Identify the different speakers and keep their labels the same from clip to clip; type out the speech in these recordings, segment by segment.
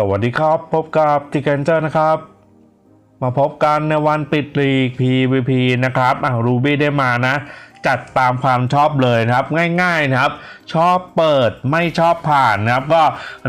Speaker 1: สวัสดีครับ พบกับทิเกนเจอร์นะครับ มาพบกันในวันปิดลีก PVP นะครับอะรูบี้ได้มานะ จัดตามความชอบเลยนะครับ ง่ายๆนะครับ ชอบเปิดไม่ชอบผ่านนะครับ ก็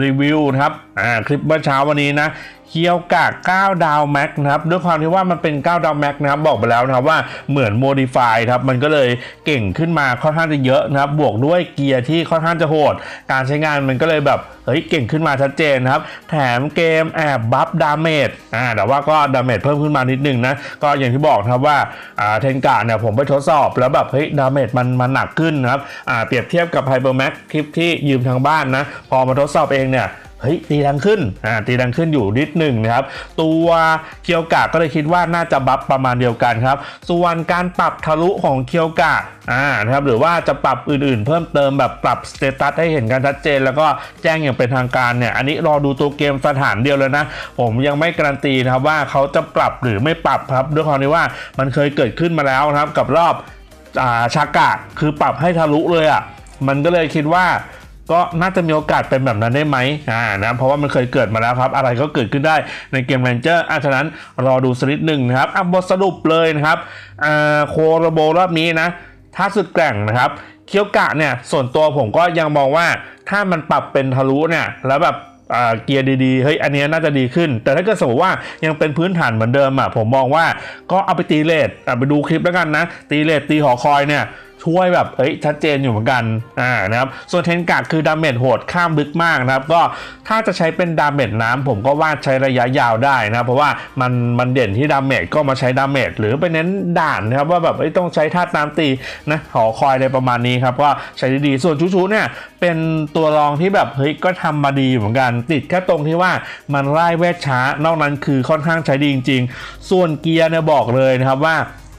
Speaker 1: รีวิวนะครับอ่าคลิปเมื่อเช้าวันนี้นะ เคียวกาก9ดาวแม็กนะครับด้วยความที่ว่ามันเป็น 9 ดาวแม็กนะครับบอกไปแล้วนะครับว่าเหมือนโมดิฟายครับมันก็เลยเก่งขึ้นมาค่อนข้างจะเยอะนะครับบวกด้วยเกียร์ที่ค่อนข้างจะโหด การใช้งานมันก็เลยแบบเฮ้ยเก่งขึ้นมาชัดเจนครับ แถมเกมแอบบัฟดาเมจอ่าแต่ว่าก็ดาเมจเพิ่มขึ้นมานิดนึงนะ ก็อย่างที่บอกนะครับว่าอ่าเทนการ์เนี่ยผมไปทดสอบแล้วแบบเฮ้ยดาเมจมันมันหนักขึ้นนะครับอ่าเปรียบเทียบกับไฮเปอร์แม็กคลิปที่ยืมทางบ้านนะ พอมาทดสอบเองเนี่ย เฮ้ยตีดังขึ้นอ่าตีดังขึ้นอยู่นิดหนึ่งนะครับ ตัวเคียวกะก็เลยคิดว่าน่าจะบัฟประมาณเดียวกันครับ ส่วนการปรับทะลุของเคียวกะอ่านะครับหรือว่าจะปรับอื่นๆ เพิ่มเติมแบบปรับสเตตัสให้เห็นกันชัดเจน แล้วก็แจ้งอย่างเป็นทางการเนี่ยอันนี้รอดูตัวเกมสถานเดียวเลยนะ ผมยังไม่การันตีนะครับว่าเขาจะปรับหรือไม่ปรับครับ ด้วยความที่ว่ามันเคยเกิดขึ้นมาแล้วนะครับกับรอบอ่าชากะคือปรับให้ทะลุเลยอะมันก็เลยคิดว่า ก็น่าจะมีโอกาสเป็นแบบนั้นได้ไหมอ่านะเพราะว่ามันเคยเกิดมาแล้วครับ อะไรก็เกิดขึ้นได้ในเกมแรนเจอร์อะฉะนั้นรอดูสักนิดหนึ่งนะครับอะบทสรุปเลยนะครับอ่าโคโรโบรอบนี้นะถ้าสุดแกร่งนะครับเคียวกะเนี่ยส่วนตัวผมก็ยังมองว่าถ้ามันปรับเป็นทะลุเนี่ยแล้วแบบอ่าเกียร์ดีๆ เฮ้ย อันนี้น่าจะดีขึ้น แต่ถ้าเกิดสมมติว่ายังเป็นพื้นฐานเหมือนเดิมอะ ผมมองว่าก็เอาไปตีเลทอะไปดูคลิปแล้วกันนะ ตีเลทตีหอคอยเนี่ย ช่วยแบบเฮ้ยชัดเจนอยู่เหมือนกันอ่านะครับส่วนเทนกาคือดาเมจโหดข้ามลึกมากนะครับก็ถ้าจะใช้เป็นดาเมจน้ำผมก็ว่าใช้ระยะยาวได้นะเพราะว่ามันมันเด่นที่ดาเมจก็มาใช้ดาเมจหรือไปเน้นด่านนะครับว่าแบบเอ้ยต้องใช้ท่าน้ำตีนะหอคอยอะไรประมาณนี้ครับก็ใช้ดีๆส่วนชูชูเนี่ยเป็นตัวรองที่แบบเฮ้ยก็ทำมาดีเหมือนกันติดแค่ตรงที่ว่ามันไล่เวทช้านอกนั้นคือค่อนข้างใช้ดีจริง ๆ ส่วนเกียร์เนี่ยบอกเลยนะครับว่า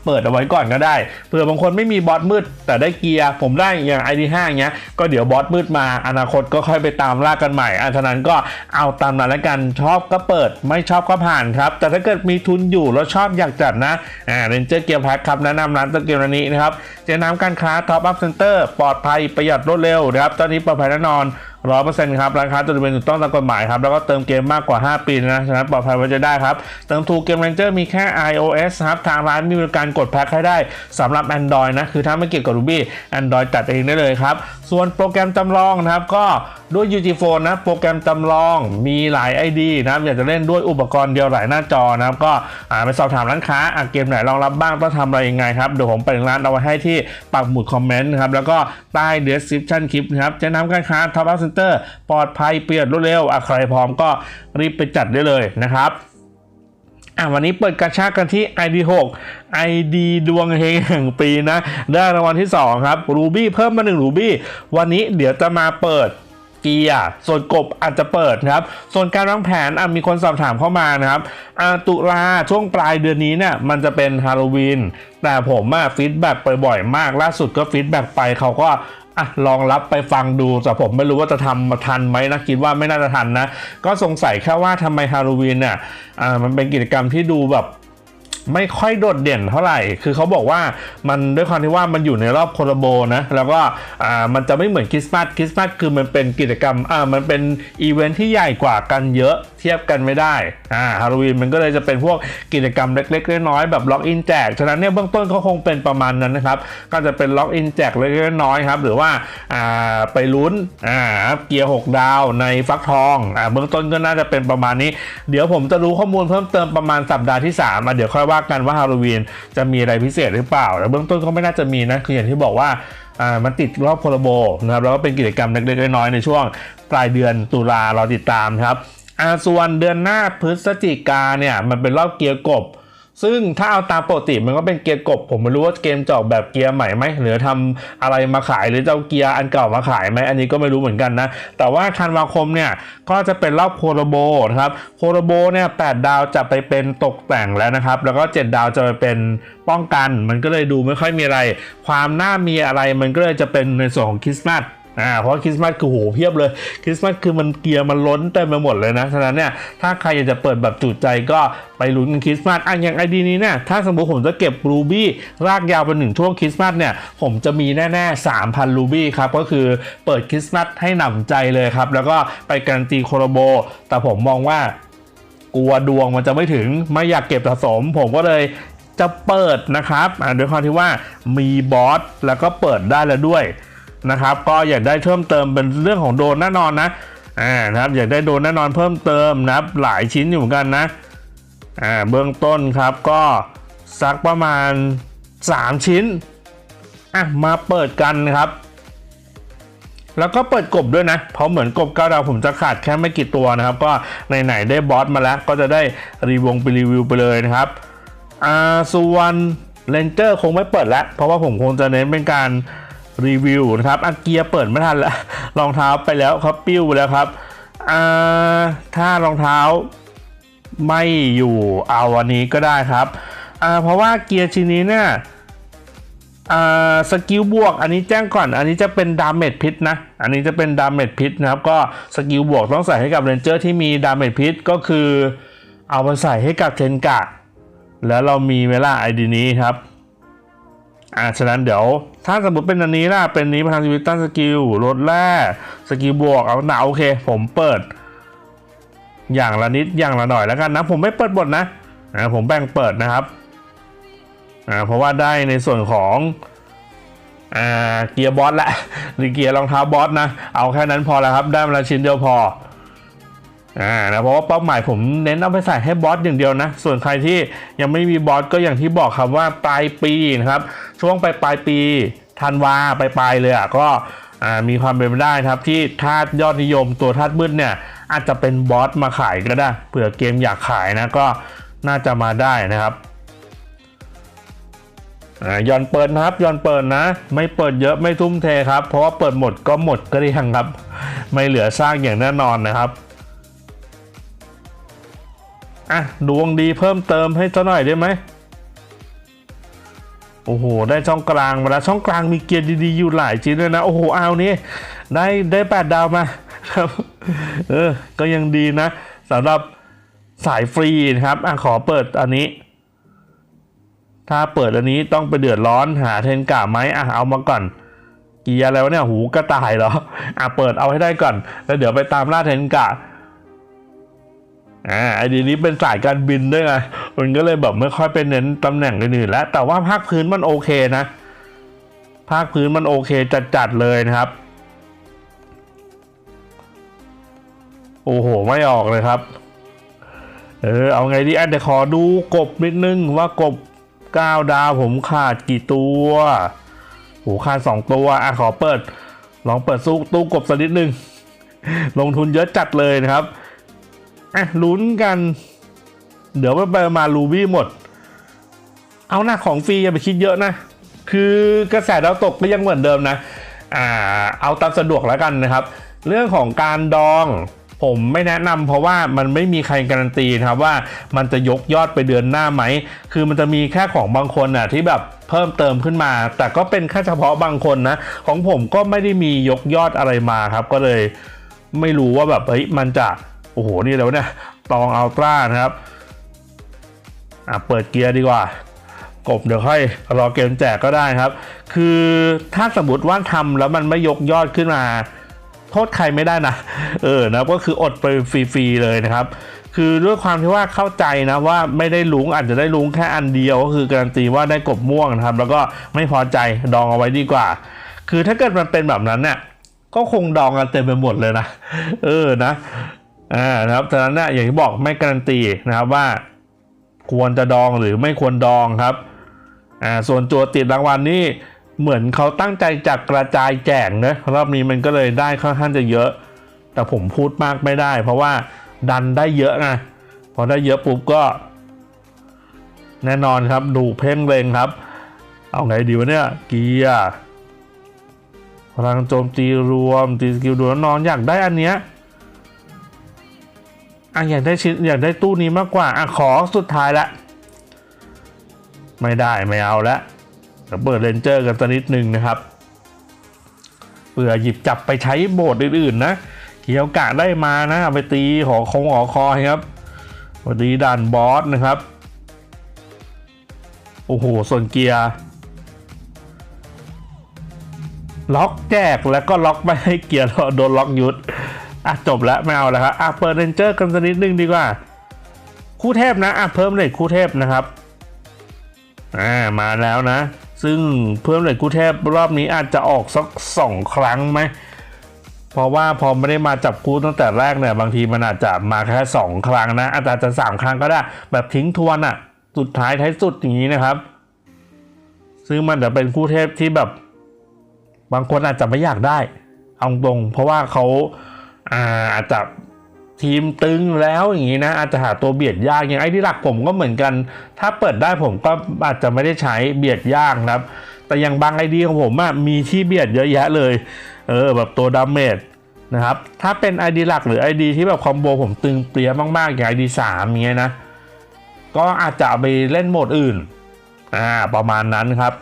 Speaker 1: เปิดเอาไว้ก่อนก็ได้เผื่อบางคนไม่มีบอสมืด แต่ได้เกียร์ผมได้อย่าง ID5 อย่าเงี้ยก็เดี๋ยวบอสมืดมาอนาคตก็ค่อยไปตามล่ากันใหม่อันฉะนั้นก็เอาตามนั้นแล้วกันชอบก็เปิดไม่ชอบก็ผ่านครับ แต่ถ้าเกิดมีทุนอยู่แล้วชอบอยากจัดนะอ่าเรนเจอร์เกียร์แพ็คครับแนะนำร้านตัวเกมร้านนี้นะครับเจน้ำการค้าท็อปอัพเซ็นเตอร์ปลอดภัยประหยัดรวดเร็วนะครับตอนนี้ปลอดภัยแน่นอนร้อยเปอร์เซ็นต์ครับร้านค้าจดทะเบียนถูกต้องตามกฎหมายครับแล้วก็เติมเกมมากกว่า 5 ปีนะฉะนั้นปลอดภัยไว้จะได้ครับ เติมถูกเกม Ranger มีแค่ iOS ครับทางร้านมีบริการกดแพ็คให้ได้สำหรับ Android นะคือถ้าไม่เกี่ยวกับ Ruby Android จัดเองได้เลยครับ ส่วนโปรแกรมจำลองนะครับก็ด้วย UG Phone นะโปรแกรมจำลองมีหลาย ID นะครับอยากจะเล่นด้วยอุปกรณ์เดียวหลายหน้าจอนะครับก็ไปสอบถามร้านค้าอะเกมไหนรองรับบ้างต้องทำอะไรยังไงครับเดี๋ยวผมไปร้านเอาไว้ให้ที่ปักหมุดคอมเมนต์นะครับแล้วก็ใต้ description คลิปนะครับจะนำการค้า Top Up Center ปลอดภัยเปลี่ยนรวดเร็วอะใครพร้อมก็รีบไปจัดได้เลยนะครับอะวันนี้เปิดกระชากกันที่ ID 6 ID ดวงเฮงแห่งปีนะ ได้รางวัลที่ 2 ครับ Ruby เพิ่มมา1 Ruby วันนี้เดี๋ยวจะมาเปิดเกียร์ส่วนกบอาจจะเปิดครับ ส่วนการวางแผนมีคนสอบถามเข้ามานะครับตุลาช่วงปลายเดือนนี้เนี่ยมันจะเป็นฮาโลวีนแต่ผมอะฟีดแบ็กบ่อยมาก ล่าสุดก็ฟีดแบ็กไปเขาก็ อะลองรับไปฟังดูแต่ผมไม่รู้ว่าจะทำมาทันไหมนะคิดว่าไม่น่าจะทันนะ ก็สงสัยแค่ว่าทำไมฮาโลวีนเนี่ยอ่ามันเป็นกิจกรรมที่ดูแบบไม่ค่อยโดดเด่นเท่าไหร่ คือเขาบอกว่ามันด้วยความที่ว่ามันอยู่ในรอบโคโลโบนะ แล้วก็อ่ามันจะไม่เหมือนคริสต์มาส คริสต์มาสคือมันเป็นกิจกรรมอ่ามันเป็นอีเวนท์ที่ใหญ่กว่ากันเยอะเทียบกันไม่ได้อ่าฮาโลวีนมันก็เลยจะเป็นพวกกิจกรรมเล็กๆน้อยๆแบบล็อกอินแจกฉะนั้นเนี่ยเบื้องต้นก็คงเป็นประมาณนั้นนะครับก็จะเป็นล็อกอินแจกเล็กๆน้อยๆครับหรือว่าอ่าไปลุ้นอ่าเกียร์ 6 ดาวในฟักทองอ่าเบื้องต้นก็น่าจะเป็นประมาณนี้ เดี๋ยวผมจะรู้ข้อมูลเพิ่มเติมประมาณสัปดาห์ที่3มาเดี๋ยวค่อยว่ากันว่าฮาโลวีนจะมีอะไรพิเศษหรือเปล่าแต่เบื้องต้นก็ไม่น่าจะมีนะคืออย่างที่บอกว่าอ่ามันติดรอบโคลโบนะครับแล้วก็เป็นกิจกรรมเล็กๆน้อยๆในช่วงปลายเดือนตุลาเราติดตามครับ อาส่วนเดือนหน้าพฤศจิกาเนี่ยมันเป็นรอบเกียร์กบ ซึ่งถ้าเอาตามปกติมันก็เป็นเกียร์กบ ผมไม่รู้ว่าเกมจะออกแบบเกียร์ใหม่ไหมหรือทำอะไรมาขายหรือจะเอาเกียร์อันเก่ามาขายไหมอันนี้ก็ไม่รู้เหมือนกันนะ แต่ว่าธันวาคมเนี่ยก็จะเป็นรอบโคโรโบนะครับโคโรโบเนี่ยแดาวจะไปเป็นตกแต่งแล้วนะครับ แล้วก็ 7 ดาวจะไปเป็นป้องกัน มันก็เลยดูไม่ค่อยมีอะไร ความน่ามีอะไรมันก็เลยจะเป็นในส่วนของคริสต์มาส อ่าเพราะคริสต์มาสคือโหเพียบเลยคริสต์มาสคือมันเกียร์มันล้นเต็มไปหมดเลยนะฉะนั้นเนี่ยถ้าใครอยากจะเปิดแบบจุใจก็ไปลุ้นกันคริสต์มาสอะอย่างไอดีนี้เนี่ยถ้าสมมติผมจะเก็บรูบี้รากยาวไปหนึ่งช่วงคริสต์มาสเนี่ยผมจะมีแน่ๆ 3,000 รูบี้ครับก็คือเปิดคริสต์มาสให้หนำใจเลยครับแล้วก็ไปการันตีโคโรโบ แต่ผมมองว่ากลัวดวงมันจะไม่ถึงไม่อยากเก็บสะสม ผมก็เลยจะเปิดนะครับอ่าด้วยความที่ว่ามีบอสแล้วก็เปิดได้แล้วด้วย นะครับ ก็อยากได้เพิ่มเติมเป็นเรื่องของโดนแน่นอนนะอ่านะครับอยากได้โดนแน่นอนเพิ่มเติมนะครับหลายชิ้นอยู่เหมือนกันนะอ่าเบื้องต้นครับก็สักประมาณ 3 ชิ้นอะมาเปิดกันครับ แล้วก็เปิดกบด้วยนะ เพราะเหมือนกบเก้าดาวผมจะขาดแค่ไม่กี่ตัวนะครับ ก็ไหนๆได้บอสมาแล้ว ก็จะได้รีวงไปรีวิวไปเลยนะครับอ่าส่วนเลนเจอร์คงไม่เปิดแล้ว เพราะว่าผมคงจะเน้นเป็นการ รีวิวนะครับอาเกียร์เปิดไม่ทันแล้วรองเท้าไปแล้วครับปิ้วไปแล้วครับอ่าถ้ารองเท้าไม่อยู่เอาวันนี้ก็ได้ครับอ่าเพราะว่าเกียร์ชิ้นนี้เนี่ยอ่าสกิลบวก อันนี้แจ้งก่อน อันนี้จะเป็นดาเมจพิษนะ อันนี้จะเป็นดาเมจพิษนะครับ ก็สกิลบวกต้องใส่ให้กับเรนเจอร์ที่มีดาเมจพิษก็คือเอาไปใส่ให้กับเทนกะแล้วเรามีเวลาไอดีนี้ครับ อ่าฉะนั้นเดี๋ยว ถ้าสมมติเป็นอันนี้ล่ะ เป็นนี้พลังชีวิตตั้งสกิลลดแร่สกิลบวกเอาหนาโอเค ผมเปิด อย่างละนิดอย่างละหน่อยแล้วกันนะ ผมไม่เปิดบทนะอ่าผมแบ่งเปิดนะครับอ่าเพราะว่าได้ในส่วนของอ่าเกียร์บอสแหละหรือเกียร์รองเท้าบอสนะ เอาแค่นั้นพอแล้วครับ ได้มาละชิ้นเดียวพอ อ่านะเพราะว่าเป้าหมายผมเน้นเอาไปใส่ให้บอสอย่างเดียวนะ ส่วนใครที่ยังไม่มีบอสก็อย่างที่บอกครับว่าปลายปีนะครับ ช่วงปลายปลายปีธันวาปลายปลายเลยอะก็มีความเป็นไปได้ครับที่ธาตุยอดนิยมตัวธาตุมืดเนี่ยอาจจะเป็นบอสมาขายก็ได้เผื่อเกมอยากขายนะก็น่าจะมาได้นะครับอ่าย้อนเปิดนะครับย้อนเปิดนะ ไม่เปิดเยอะไม่ทุ่มเทครับ เพราะว่าเปิดหมดก็หมดก็ได้ยังครับ ไม่เหลือสร้างอย่างแน่นอนนะครับ อะ ดวงดีเพิ่มเติมให้สักหน่อยได้ไหมโอ้โห ได้ช่องกลางมาแล้วช่องกลางมีเกียร์ดีๆอยู่หลายชิ้นเลยนะ โอ้โหเอานี่ได้ได้แปดดาวมาครับ เออ ก็ยังดีนะสำหรับสายฟรีนะครับอะขอเปิดอันนี้ ถ้าเปิดอันนี้ต้องไปเดือดร้อนหาเทนกาไหมอะเอามาก่อน เกียร์อะไรวะเนี่ยหูกระต่ายเหรออะเปิดเอาให้ได้ก่อน แล้วเดี๋ยวไปตามล่าเทนกา อ่าไอเดีนี้เป็นสายการบินด้วยไงมันก็เลยแบบไม่ค่อยเป็นเน้นตำแหน่งอื่นๆแล้ว แต่ว่าภาคพื้นมันโอเคนะ ภาคพื้นมันโอเคจัดๆเลยนะครับ โอ้โห ไม่ออกเลยครับ เออ เอาไงดีอะเดี๋ยวขอดูกบนิดนึงว่ากบ9ดาวผมขาดกี่ตัวโหขาด2ตัวอะขอเปิด ลองเปิดสู้ตู้กบสักนิดนึง ลงทุนเยอะจัดเลยนะครับ อะลุ้นกัน เดี๋ยวไปมาลูบี้หมด เอาหน้าของฟรีอย่าไปคิดเยอะนะ คือกระแสดาวตกก็ยังเหมือนเดิมนะ อ่า เอาตามสะดวกแล้วกันนะครับ เรื่องของการดองผมไม่แนะนำเพราะว่ามันไม่มีใครการันตีนะครับว่ามันจะยกยอดไปเดือนหน้าไหม คือมันจะมีแค่ของบางคนน่ะที่แบบเพิ่มเติมขึ้นมา แต่ก็เป็นแค่เฉพาะบางคนนะ ของผมก็ไม่ได้มียกยอดอะไรมาครับ ก็เลยไม่รู้ว่าแบบเฮ้ยมันจะ อ้โห นี่แล้วเนี่ยตองอัลตร้านะครับ อะ เปิดเกียร์ดีกว่ากบเดี๋ยวค่อยรอเกมแจกก็ได้ครับ คือถ้าสมมติว่าทำแล้วมันไม่ยกยอดขึ้นมา โทษใครไม่ได้นะ เออนะก็คืออดไปฟรีๆเลยนะครับ คือด้วยความที่ว่าเข้าใจนะว่าไม่ได้ลุงอาจจะได้ลุงแค่อันเดียว ก็คือการันตีว่าได้กบม่วงนะครับ แล้วก็ไม่พอใจดองเอาไว้ดีกว่า คือถ้าเกิดมันเป็นแบบนั้นเนี่ยก็คงดองกันเต็มไปหมดเลยนะ เออนะ อ่านะครับฉะนั้นเนี่ยอย่างที่บอกไม่การันตีนะครับว่า ควรจะดองหรือไม่ควรดองครับอ่าส่วนตัวติดรางวัลนี่เหมือนเขาตั้งใจจักกระจายแจกนะรอบนี้มันก็เลยได้ค่อนข้างจะเยอะ แต่ผมพูดมากไม่ได้ เพราะว่าดันได้เยอะไงพอได้เยอะปุ๊บก็ แน่นอนครับดูเพ่งเลงครับ เอาไงดีวะเนี่ยเกียร์พลังโจมตีรวมตีสกิลดูแล้วนอนอยากได้อันเนี้ย อะอยากได้ชิ้นอยากได้ตู้นี้มากกว่าอะขอสุดท้ายละ ไม่ได้ไม่เอาละเดี๋ยวเปิดเรนเจอร์กันสักนิดหนึ่งนะครับเผื่อหยิบจับไปใช้โบสถ์อื่นๆนะเกี่ยวกะได้มานะไปตีหอคงหอคอยครับวัสดีด่านบอสนะครับ โอ้โห ส่วนเกียร์ ล็อกแจกแล้วก็ล็อกไม่ให้เกียร์โดนล็อกยุด อะจบแล้วไม่เอาแล้วครับอะเปิดเรนเจอร์กันสักนิดนึงดีกว่า คู่เทพนะอะเพิ่มเลทคู่เทพนะครับอ่ามาแล้วนะ ซึ่งเพิ่มเลทคู่เทพรอบนี้อาจจะออกสักสองครั้งไหมเพราะว่าพอไม่ได้มาจับคู่ตั้งแต่แรกเนี่ยบางทีมันอาจจะมาแค่สองครั้งนะอาจจะสามครั้งก็ได้ แบบทิ้งทวนอะสุดท้ายท้ายสุดอย่างนี้นะครับ ซึ่งมันจะเป็นคู่เทพที่แบบ บางคนอาจจะไม่อยากได้ เอาตรง เพราะว่าเขา อาจจะทีมตึงแล้วอย่างนี้นะ อาจจะหาตัวเบียดยากอย่างไอ้ที่หลักผมก็เหมือนกัน ถ้าเปิดได้ผมก็อาจจะไม่ได้ใช้เบียดยากครับ แต่อย่างบางไอเดียของผมอะมีที่เบียดเยอะแยะเลย เออแบบตัวดาเมจนะครับ ถ้าเป็น ID หลักหรือ ID ที่แบบคอมโบผมตึงเปรี้ยมากๆ อย่าง ID 3อย่างเงี้ยนะ ก็อาจจะไปเล่นโหมดอื่น อ่า ประมาณนั้นครับ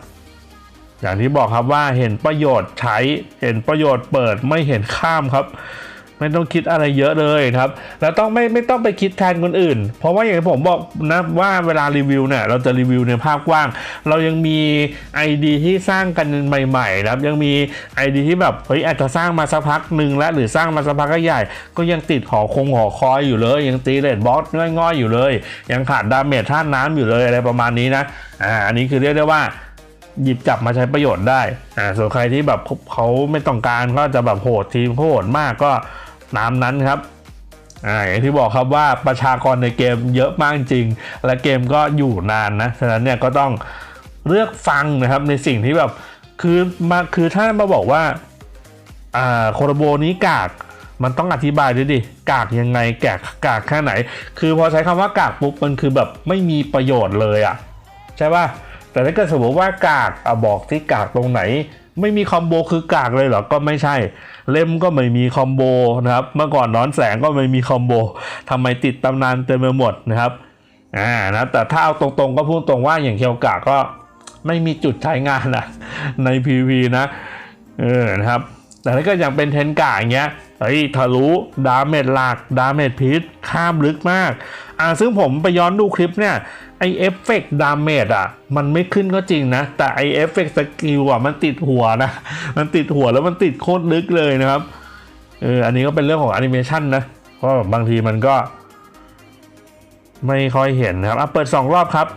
Speaker 1: อย่างที่บอกครับว่าเห็นประโยชน์ใช้ เห็นประโยชน์เปิดไม่เห็นข้ามครับ ไม่ต้องคิดอะไรเยอะเลยครับ แล้วต้องไม่ไม่ต้องไปคิดแทนคนอื่น เพราะว่าอย่างที่ผมบอกนะว่าเวลารีวิวเนี่ยเราจะรีวิวในภาพกว้าง เรายังมี ID ที่สร้างกันใหม่ๆนะครับ ยังมี ID ที่แบบเฮ้ยอาจจะสร้างมาสักพักหนึ่งแล้วหรือสร้างมาสักพักก็ใหญ่ ก็ยังติดหอคงหอคอยอยู่เลย ยังตีเลดบอสง่อยๆอยู่เลย ยังขาดดาเมจท่าน้ำอยู่เลยอะไรประมาณนี้นะอ่าอันนี้คือเรียกได้ว่าหยิบจับมาใช้ประโยชน์ได้อ่าส่วนใครที่แบบเขาไม่ต้องการก็จะแบบโหดทีมเขาโหดมากก็ ตามนั้นครับอ่าอย่างที่บอกครับว่าประชากรในเกมเยอะมากจริง และเกมก็อยู่นานนะฉะนั้นเนี่ยก็ต้องเลือกฟังนะครับในสิ่งที่แบบคือมาคือถ้ามาบอกว่าอ่าโคโรโบนี้กากมันต้องอธิบายด้วยดิ กากยังไงแกกกากแค่ไหน คือพอใช้คำว่ากากปุ๊บมันคือแบบไม่มีประโยชน์เลยอะใช่ป่ะ แต่ถ้าเกิดสมมติว่ากากอะบอกที่กากตรงไหน ไม่มีคอมโบคือกากเลยเหรอ ก็ไม่ใช่ เล่มก็ไม่มีคอมโบนะครับ เมื่อก่อนนอนแสงก็ไม่มีคอมโบทำไมติดตำนานเต็มไปหมดนะครับ อ่านะ แต่ถ้าเอาตรงๆก็พูดตรงว่าอย่างเคียวกากก็ไม่มีจุดใช้งานนะใน PV นะ เออนะครับ แต่ถ้าก็อย่างเป็นเทนกาอย่างเงี้ย เฮ้ยทะลุดาเมจหลักดาเมจพิษข้ามลึกมาก อ่าซึ่งผมไปย้อนดูคลิปเนี่ยไอเอฟเฟกต์ดาเมจอะ มันไม่ขึ้นก็จริงนะ แต่ไอเอฟเฟกต์สกิลอะมันติดหัวนะ มันติดหัวแล้วมันติดโคตรลึกเลยนะครับเอออันนี้ก็เป็นเรื่องของแอนิเมชันนะเพราะบางทีมันก็ ไม่ค่อยเห็นนะครับอะเปิด 2 รอบครับ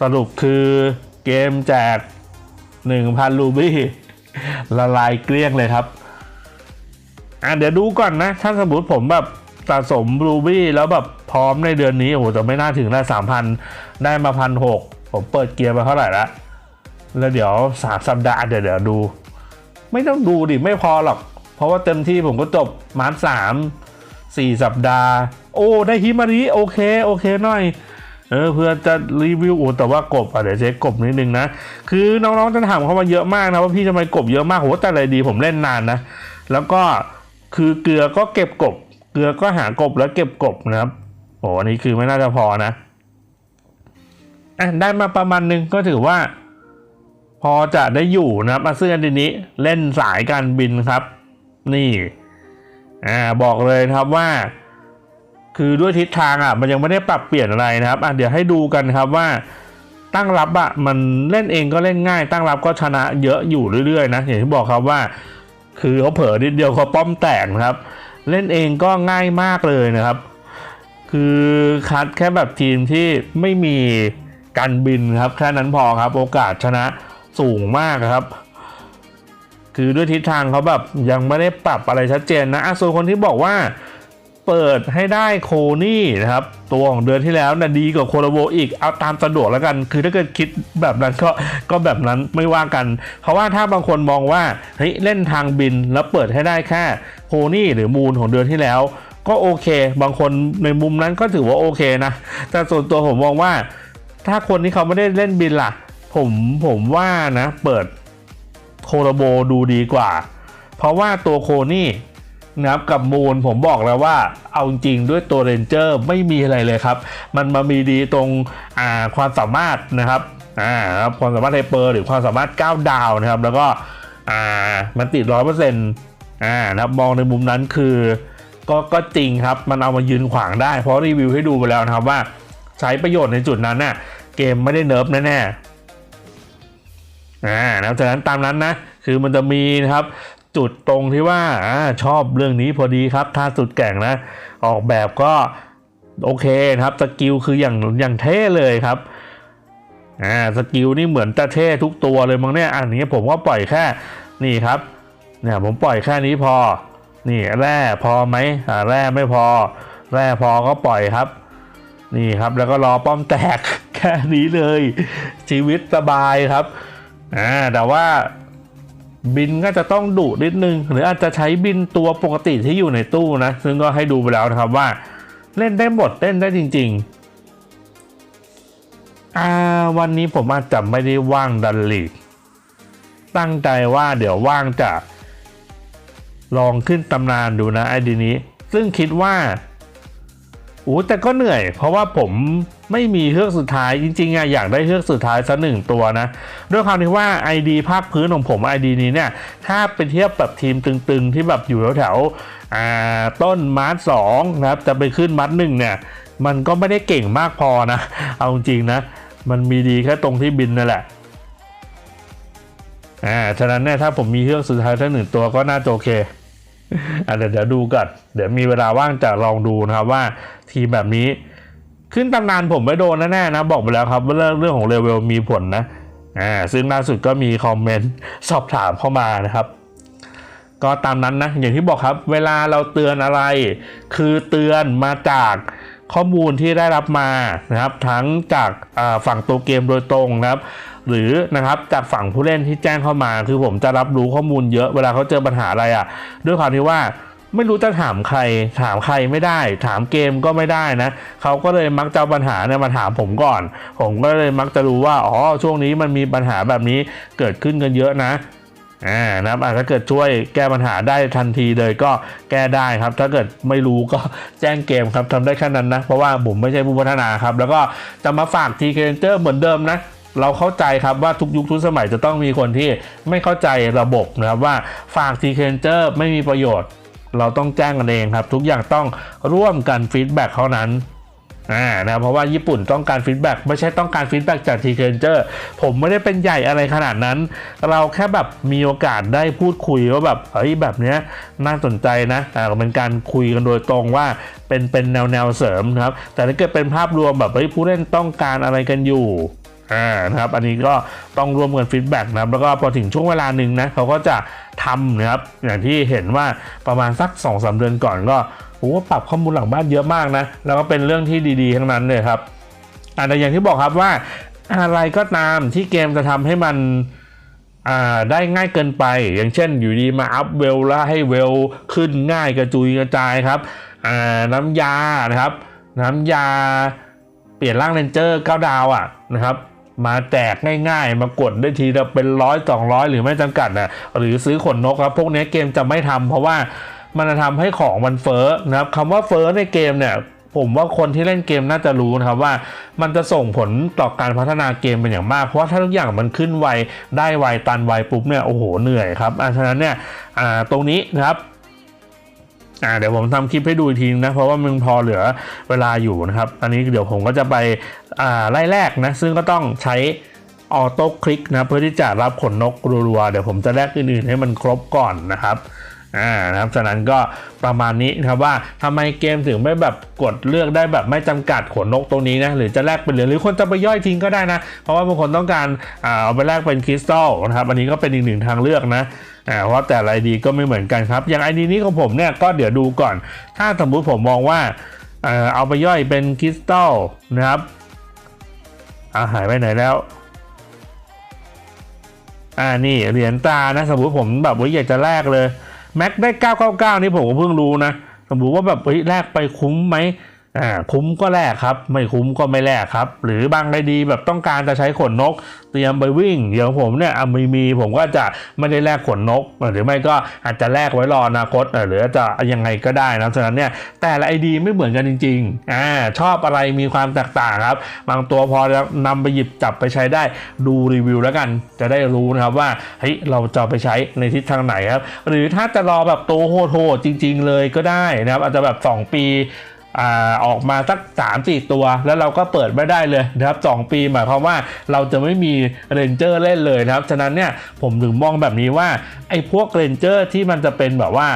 Speaker 1: สรุปคือเกมแจก 1,000 รูบี้ ละลายเกลี้ยงเลยครับ อะเดี๋ยวดูก่อนนะ ถ้าสมมติผมแบบสะสมรูบี้แล้วแบบพร้อมในเดือนนี้ โอ้โหแต่ไม่น่าถึงได้สามพันได้มาพันหกผมเปิดเกียร์มาเท่าไหร่ละแล้วเดี๋ยวสามสัปดาห์เดี๋ยวเดี๋ยวดู ไม่ต้องดูดิไม่พอหรอก เพราะว่าเต็มที่ผมก็จบมาร์สามสี่สัปดาห์ โอ้ ได้ฮิมาริโอเค โอเคหน่อย เออเพื่อจะรีวิวโอ้แต่ว่ากบอะเดี๋ยวเช็คกบนิดนึงนะ คือน้องๆจะถามเข้ามาเยอะมากนะว่าพี่ทำไมกบเยอะมากโหแต่อะไรดีผมเล่นนานนะ แล้วก็คือเกลือก็เก็บกบ เกลือก็หากบแล้วเก็บกบนะครับโอ้อันนี้คือไม่น่าจะพอนะอะได้มาประมาณนึงก็ถือว่า พอจะได้อยู่นะครับมาซึ่งอันนี้เล่นสายการบินครับ นี่อ่าบอกเลยครับว่า คือด้วยทิศทางอะมันยังไม่ได้ปรับเปลี่ยนอะไรนะครับอะเดี๋ยวให้ดูกันครับว่าตั้งรับอะมันเล่นเองก็เล่นง่าย ตั้งรับก็ชนะเยอะอยู่เรื่อยๆนะอย่างที่บอกครับว่า คือเขาเผลอนิดเดียวเขาป้อมแตกนะครับ เล่นเองก็ง่ายมากเลยนะครับ คือคัดแค่แบบทีมที่ไม่มีการบินครับแค่นั้นพอครับ โอกาสชนะสูงมากครับ คือด้วยทิศทางเขาแบบยังไม่ได้ปรับอะไรชัดเจนนะอะส่วนคนที่บอกว่า เปิดให้ได้โคนี่นะครับ ตัวของเดือนที่แล้วนะดีกว่าโคโลโบอีกเอาตามสะดวกแล้วกัน คือถ้าเกิดคิดแบบนั้นก็ก็แบบนั้นไม่ว่ากัน เพราะว่าถ้าบางคนมองว่าเฮ้ยเล่นทางบินแล้วเปิดให้ได้แค่โคนี่หรือมูลของเดือนที่แล้ว ก็โอเค บางคนในมุมนั้นก็ถือว่าโอเคนะ แต่ส่วนตัวผมมองว่า ถ้าคนที่เขาไม่ได้เล่นบินล่ะ ผมผมว่านะ เปิดโคโลโบดูดีกว่า เพราะว่าตัวโคนี่ นะครับกับมูลผมบอกแล้วว่าเอาจริงด้วยตัวเรนเจอร์ไม่มีอะไรเลยครับ มันมามีดีตรงความสามารถนะครับความสามารถไฮเปอร์หรือความสามารถ9ดาวนะครับ แล้วก็มันติดร้อยเปอร์เซ็นต์นะครับมองในมุมนั้นคือก็ก็จริงครับ มันเอามายืนขวางได้ เพราะรีวิวให้ดูไปแล้วนะครับว่าใช้ประโยชน์ในจุดนั้นน่ะเกมไม่ได้เนิร์ฟแน่ๆอ่านะครับฉะนั้นตามนั้นนะ คือมันจะมีนะครับ จุดตรงที่ว่าอชอบเรื่องนี้พอดีครับถ้าสุดแก่งนะ ออกแบบก็โอเคครับสกิลคืออย่างอย่างเท่เลยครับอ่าสกิลนี่เหมือนจะเท่ทุกตัวเลยมั้งเนี่ยอันนี้ผมก็ปล่อยแค่นี่ครับเนี่ยผมปล่อยแค่นี้พอ นี่แร่พอไหมอ่าแร่ไม่พอ แร่พอก็ปล่อยครับ นี่ครับแล้วก็รอป้อมแตกแค่นี้เลย ชีวิตสบายครับอ่าแต่ว่า บินก็จะต้องดุนิดนึง หรืออาจจะใช้บินตัวปกติที่อยู่ในตู้นะ ซึ่งก็ให้ดูไปแล้วนะครับว่า เล่นได้หมดเล่นได้จริง ๆ อ่า วันนี้ผมอาจจะไม่ได้ว่างดันลีกตั้งใจว่าเดี๋ยวว่างจะลองขึ้นตำนานดูนะไอดีนี้ ซึ่งคิดว่าอู้แต่ก็เหนื่อย เพราะว่าผม ไม่มีเฮือกสุดท้ายจริงๆอะอยากได้เฮือกสุดท้ายสักหนึ่งตัวนะด้วยความที่ว่า ID ภาคพื้นของผม ID นี้เนี่ยถ้าไปเทียบแบบทีมตึงๆ ที่แบบอยู่แถวๆต้นมาร์ทสองนะครับจะไปขึ้นมาร์ทหนึ่งเนี่ยมันก็ไม่ได้เก่งมากพอนะ เอาจริงนะ มันมีดีแค่ตรงที่บินนั่นแหละอ่าฉะนั้นเนี่ยถ้าผมมีเฮือกสุดท้ายสักหนึ่งตัวก็น่าจะโอเคอะเดี๋ยวเดี๋ยวดูก่อนเดี๋ยวมีเวลาว่างจะลองดูนะครับว่าทีมแบบนี้ ขึ้นตำนานผมไม่โดนแน่ๆนะ บอกไปแล้วครับว่าเรื่องเรื่องของเลเวลมีผลนะอ่าซึ่งล่าสุดก็มีคอมเมนต์สอบถามเข้ามานะครับ ก็ตามนั้นนะ อย่างที่บอกครับ เวลาเราเตือนอะไร คือเตือนมาจากข้อมูลที่ได้รับมานะครับ ทั้งจากฝั่งตัวเกมโดยตรงนะครับ หรือนะครับจากฝั่งผู้เล่นที่แจ้งเข้ามา คือผมจะรับรู้ข้อมูลเยอะเวลาเขาเจอปัญหาอะไรอะ่ะ ด้วยความที่ว่า ไม่รู้จะถามใคร ถามใครไม่ได้ ถามเกมก็ไม่ได้นะเขาก็เลยมักจะปัญหาเนี่ยมาถามผมก่อน ผมก็เลยมักจะรู้ว่าอ๋อช่วงนี้มันมีปัญหาแบบนี้เกิดขึ้นกันเยอะนะอ่านะครับอาจจะเกิดช่วยแก้ปัญหาได้ทันทีเลยก็แก้ได้ครับ ถ้าเกิดไม่รู้ก็แจ้งเกมครับทำได้แค่นั้นนะ เพราะว่าผมไม่ใช่ผู้พัฒนาครับ แล้วก็จะมาฝากทีเคเจอร์เหมือนเดิมนะเราเข้าใจครับว่าทุกยุคทุกสมัยจะต้องมีคนที่ไม่เข้าใจระบบนะครับว่าฝากทีเคเจอร์ไม่มีประโยชน์ เราต้องแจ้งกันเองครับ ทุกอย่างต้องร่วมกันฟีดแบ็กเท่านั้นอ่านะเพราะว่าญี่ปุ่นต้องการฟีดแบ็กไม่ใช่ต้องการฟีดแบ็กจากทีเคเจอร์ผมไม่ได้เป็นใหญ่อะไรขนาดนั้น เราแค่แบบมีโอกาสได้พูดคุยว่าแบบเฮ้ยแบบเนี้ยน่าสนใจนะอ่าเป็นการคุยกันโดยตรงว่าเป็นเป็นแนวแนวเสริมนะครับ แต่ถ้าเกิดเป็นภาพรวมแบบเฮ้ยผู้เล่นต้องการอะไรกันอยู่ อ่านะครับอันนี้ก็ต้องร่วมกันฟีดแบ็กนะครับแล้วก็พอถึงช่วงเวลาหนึ่งนะเขาก็จะทำนะครับอย่างที่เห็นว่าประมาณสัก2อสเดือนก่อนก็โอ้โหปรับข้อมูลหลังบ้านเยอะมากนะแล้วก็เป็นเรื่องที่ดีๆ ทั้งนั้นเลยครับอ่าแต่อย่างที่บอกครับว่าอะไรก็ตามที่เกมจะทำให้มันอ่าได้ง่ายเกินไป อย่างเช่นอยู่ดีมาอัพเวลแล้วให้เวลขึ้นง่ายกระจุยกระจายครับอ่าน้ำยานะครับ น้ำยาเปลี่ยนร่างเรนเจอร์9ดาวอะนะครับ มาแจกง่ายๆ มากดได้ทีละเป็นร้อยสองร้อยหรือไม่จำกัดนะหรือซื้อขนนกครับ พวกนี้เกมจะไม่ทำเพราะว่ามันจะทำให้ของมันเฟ้อนะครับคำว่าเฟ้อในเกมเนี่ยผมว่าคนที่เล่นเกมน่าจะรู้นะครับว่ามันจะส่งผลต่อการพัฒนาเกมเป็นอย่างมาก เพราะว่าถ้าทุกอย่างมันขึ้นไวได้ไวตันไวปุ๊บเนี่ยโอ้โหเหนื่อยครับอะฉะนั้นเนี่ยตรงนี้นะครับ อ่าเดี๋ยวผมทำคลิปให้ดูอีกทีนะ เพราะว่ามันพอเหลือเวลาอยู่นะครับอันนี้เดี๋ยวผมก็จะไปอ่าไล่แรกนะ ซึ่งก็ต้องใช้ออโต้คลิกนะ เพื่อที่จะรับขนนกรัวๆเดี๋ยวผมจะแลกอื่นๆให้มันครบก่อนนะครับ อ่านะครับจากนั้นก็ประมาณนี้นะครับว่าทำไมเกมถึงไม่แบบกดเลือกได้แบบไม่จำกัดขนนกตรงนี้นะหรือจะแลกเป็นเหรียญหรือคนจะไปย่อยทิ้งก็ได้นะ เพราะว่าบางคนต้องการอ่าเอาไปแลกเป็นคริสตัลนะครับอันนี้ก็เป็นอีกหนึ่งทางเลือกนะอ่าเพราะแต่ละไอดีก็ไม่เหมือนกันครับ อย่างไอดีนี้ของผมเนี่ยก็เดี๋ยวดูก่อน ถ้าสมมุติผมมองว่าเอ่อเอาไปย่อยเป็นคริสตัลนะครับอ่าหายไปไหนแล้วอ่านี่เหรียญตานะสมมติผมแบบว่าอยากจะแลกเลย แม็กได้ 999 นี่ผมก็เพิ่งรู้นะสมมติว่าแบบเฮ้ยแลกไปคุ้มไหม อ่าคุ้มก็แลกครับ ไม่คุ้มก็ไม่แลกครับ หรือบางไอดีแบบต้องการจะใช้ขนนก เตรียมไปวิ่งอย่างผมเนี่ยมีมีผมก็จะไม่ได้แลกขนนก หรือไม่ก็อาจจะแลกไว้รออนาคตหรือจะยังไงก็ได้นะฉะนั้นเนี่ยแต่ละไอดีไม่เหมือนกันจริงๆอ่าชอบอะไรมีความแตกต่างครับ บางตัวพอจะนำไปหยิบจับไปใช้ได้ดูรีวิวแล้วกันจะได้รู้นะครับว่าเฮ้ยเราจะไปใช้ในทิศทางไหนครับ หรือถ้าจะรอแบบโตโหดๆจริง ๆ เลยก็ได้นะครับอาจจะแบบ 2 ปี อออกมาสัก 3 4 ตัว แล้วเราก็เปิดไม่ได้เลยนะครับ2ปีหมายความว่าเราจะไม่มีเรนเจอร์เล่นเลยนะครับ ฉะนั้นเนี่ยผมถึงมองแบบนี้ว่าไอ้พวกเรนเจอร์ที่มันจะเป็นแบบว่า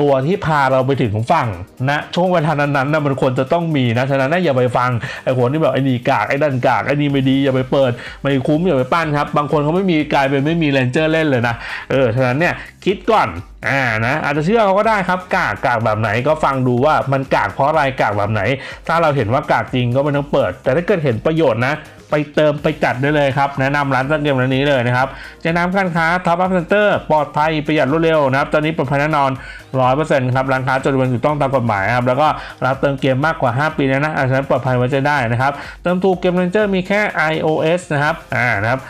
Speaker 1: ตัวที่พาเราไปถึงฝั่งนะช่วงเวลานั้นๆนะมันควรจะต้องมีนะฉะนั้นนะอย่าไปฟังไอ้คนที่แบบไอ้นี่กากไอ้ดันกากไอ้นี่ไม่ดีอย่าไปเปิดไม่คุ้มอย่าไปปั้นครับ บางคนเขาไม่มีกลายเป็นไม่มีเรนเจอร์เล่นเลยนะเออฉะนั้นเนี่ยคิดก่อนอ่านะอาจจะเชื่อเขาก็ได้ครับกากกากแบบไหนก็ฟังดูว่ามันกากเพราะอะไรกากแบบไหน ถ้าเราเห็นว่ากากจริงก็ไม่ต้องเปิด แต่ถ้าเกิดเห็นประโยชน์นะ ไปเติมไปจัดได้เลยครับ แนะนำร้านตั้งเกมร้านนี้เลยนะครับจะนำการค้าท็อปอัพเซ็นเตอร์ปลอดภัยประหยัดรวดเร็วนะครับ ตอนนี้ปลอดภัยแน่นอนร้อยเปอร์เซ็นต์ครับ ร้านค้าจดทะเบียนถูกต้องตามกฎหมายครับ แล้วก็รับเติมเกมมากกว่า 5 ปีแล้วนะอาฉะปลอดภัยไว้ใจได้นะครับ เติมถูกเกมเรนเจอร์มีแค่ iOS นะครับ อ่านะครับ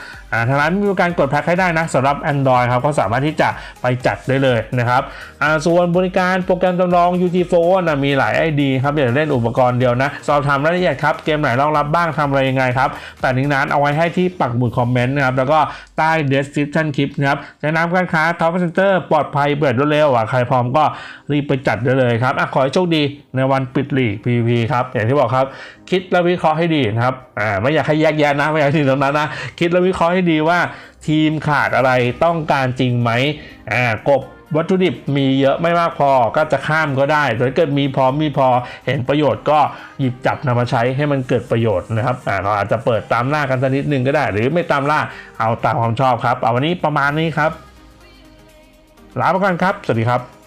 Speaker 1: ทางร้านมีการกดแพ็คให้ได้นะสำหรับ Android ครับก็สามารถที่จะไปจัดได้เลยนะครับอ่าส่วนบริการโปรแกรมจำลอง UT4 นะมีหลาย ID ครับอย่าเล่นอุปกรณ์เดียวนะ สอบถามรายละเอียดครับ เกมไหนรองรับบ้างทำอะไรยังไงครับ แต่นิ้งนั้นเอาไว้ให้ที่ปักหมุดคอมเมนต์นะครับแล้วก็ใต้ description คลิปนะครับแนะนำการค้า Top Center ปลอดภัยเปิดรวดเร็วอะใครพร้อมก็รีบไปจัดได้เลยครับอะขอให้โชคดีในวันปิดหลีก PVP ครับอย่างที่บอกครับ คิดและวิเคราะห์ให้ดีนะครับอ่าไม่อยากให้แยกแยะนะไม่อยากให้งตรงนั้นนะคิดและวิเคราะห์ให้ดีว่า ทีมขาดอะไรต้องการจริงไหมอ่ากบวัตถุดิบมีเยอะไม่มากพอก็จะข้ามก็ได้แต่ถ้าเกิดมีพร้อมมีพอเห็นประโยชน์ก็หยิบจับนำมาใช้ให้มันเกิดประโยชน์นะครับอ่าเราอาจจะเปิดตามล่ากันสักนิดนึงก็ได้ หรือไม่ตามล่าเอาตามความชอบครับ เอาวันนี้ประมาณนี้ครับลาไปก่อนครับ สวัสดีครับ